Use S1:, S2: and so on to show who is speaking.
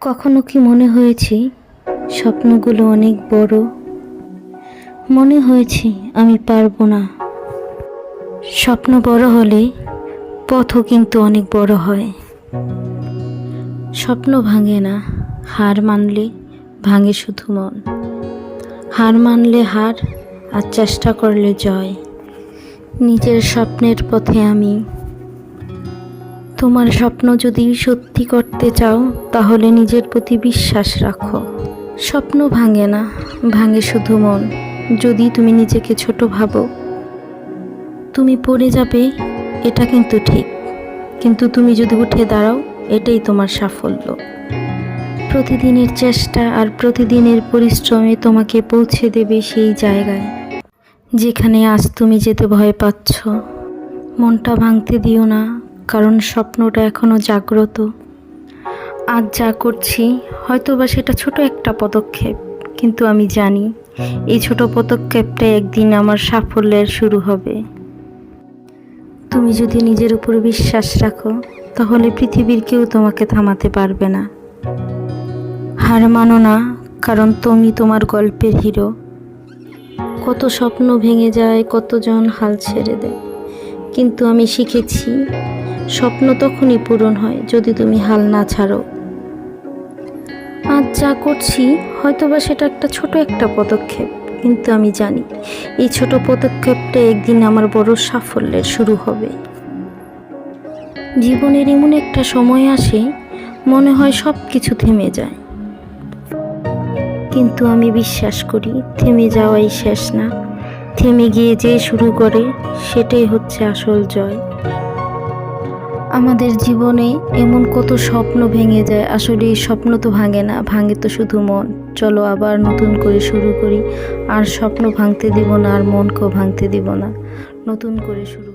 S1: কখনো কি মনে হয়েছে স্বপ্নগুলো অনেক বড়? মনে হয়েছে আমি পারব না। স্বপ্ন বড় হলে পথও কিন্তু অনেক বড় হয়। স্বপ্ন ভাঙে না, হার মানলে ভাঙে শুধু মন। হার মানলে হার আর চেষ্টা করলে জয়। নিজের স্বপ্নের পথে আমি তোমার স্বপ্ন যদি সত্যি করতে চাও, তাহলে নিজের প্রতি বিশ্বাস রাখো। স্বপ্ন ভাঙে না, ভাঙে শুধু মন। যদি তুমি নিজেকে ছোট ভাবো, তুমি পড়ে যাবে, এটা কিন্তু ঠিক। কিন্তু তুমি যদি উঠে দাঁড়াও, এটাই তোমার সাফল্য। প্রতিদিনের চেষ্টা আর প্রতিদিনের পরিশ্রমে তোমাকে পৌঁছে দেবে সেই জায়গায়, যেখানে আজ তুমি যেতে ভয় পাচ্ছ। মনটা ভাঙতে দিও না কারণ স্বপ্নটা এখনও জাগ্রত। আজ যা করছি হয়তো বা সেটা ছোট একটা পদক্ষেপ, কিন্তু আমি জানি এই ছোট পদক্ষেপটা একদিন আমার সাফল্যের শুরু হবে। তুমি যদি নিজের উপর বিশ্বাস রাখো, তাহলে পৃথিবীর কেউ তোমাকে থামাতে পারবে না। হার মানো না, কারণ তুমি তোমার গল্পের হিরো। কত স্বপ্ন ভেঙে যায়, কতজন হাল ছেড়ে দেয়। কিন্তু আমি শিখেছি স্বপ্ন তখনই পূরণ হয় যদি তুমি হাল না ছাড়ো। আজ যা করছি, হয়তোবা সেটা একটা ছোট একটা পদক্ষেপ, কিন্তু আমি জানি এই ছোট পদক্ষেপটা একদিন আমার বড় সাফল্যের শুরু হবে। জীবনের এমন একটা সময় আসে, মনে হয় সব কিছু থেমে যায়। কিন্তু আমি বিশ্বাস করি, থেমে যাওয়াই শেষ না। থেমে গিয়ে যে শুরু করে, সেটাই হচ্ছে আসল জয়। আমাদের জীবনে এমন কত স্বপ্ন ভেঙে যায়। আসলে এই স্বপ্ন তো ভাঙে না, ভাঙে তো শুধু মন। চলো আবার নতুন করে শুরু করি। আর স্বপ্ন ভাঙতে দিব না, আর মনকেও ভাঙতে দিব না। নতুন করে শুরু